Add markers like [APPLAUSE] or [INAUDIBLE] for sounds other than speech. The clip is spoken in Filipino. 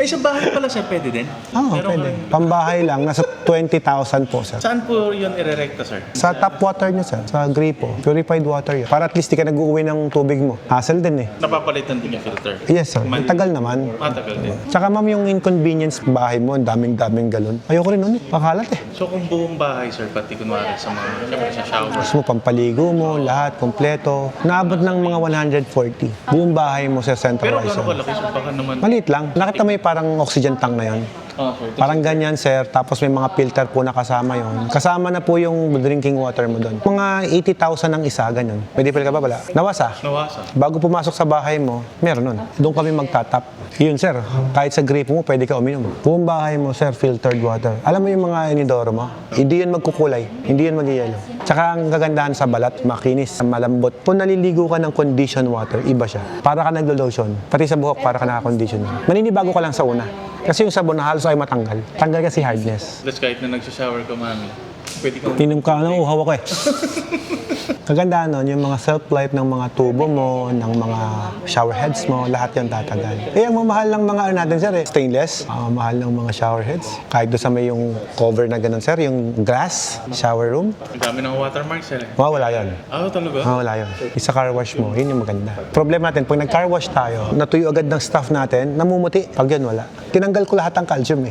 Ay, sa bahay pala sir, pwede din? Oo, Meron pwede. kang- Pambahay lang, nasa 20,000 po, sir. Saan po yun irerekta sir? Sa tap water niya, sir. Sa gripo. Purified water yun. Para at least di ka nag-uwi ng tubig mo. Hassle din eh. Napapalitan din yung filter. Yes, sir. Ang tagal naman. Matagal din. Tsaka ma'am, yung inconvenience bahay mo, ang daming-daming galon. Ayoko rin nun eh. Pakalat eh. So kung buong bahay sir, pati kunwari sa mga, syempre sa shower. Gusto mo, pampaligo mo, lahat, kompleto. Naabot ng mga 140. Buong bahay mo sa Pero centralized. gano'n kalaki sir, baka naman. Maliit lang. Nakita mo yung parang oxygen tank na yon. Ah, sir. Parang ganyan, sir. Tapos may mga filter po na kasama yon. Kasama na po yung drinking water mo doon. Mga 80,000 ang isa, ganyan. Pwede pala ka ba? Wala. Nawasa. Nawasa. Bago pumasok sa bahay mo, meron nun. Doon kami magtatap. Yun, sir. Kahit sa gripo mo, pwede ka uminom. Buong bahay mo, sir, filtered water. Alam mo yung mga inidoro mo? Hindi yun magkukulay. Hindi yun magyayelo. Tsaka ang kagandahan sa balat, makinis, malambot. Kung naliligo ka ng condition water, iba siya. Para ka naglo-lotion. Pati sa buhok, para ka naka-condition. Maninibago ka lang sa una. Kasi yung sabon na halos ay matanggal. Tanggal kasi hardness. Tapos kahit na nagsishower ka mami, pwede kang Tinom ka, ano, uhaw ako eh. [LAUGHS] Kagandahan nun, yung mga self-light ng mga tubo mo, ng mga shower heads mo, lahat yan tatagal. Eh, ang mamahal ng mga ano natin, sir, eh, stainless. Ang mahal ng mga shower heads. Kahit doon sa may yung cover na ganun, sir, yung glass, shower room. Ang dami ng watermark sir. eh. Mawawala yun. Ah, talaga? Mawawala yun. Isa car wash mo, yun yung maganda. Problema natin, pag nag-car wash tayo, natuyo agad ng staff natin, namumuti. Pag yun, wala. Tinanggal ko lahat ng calcium eh.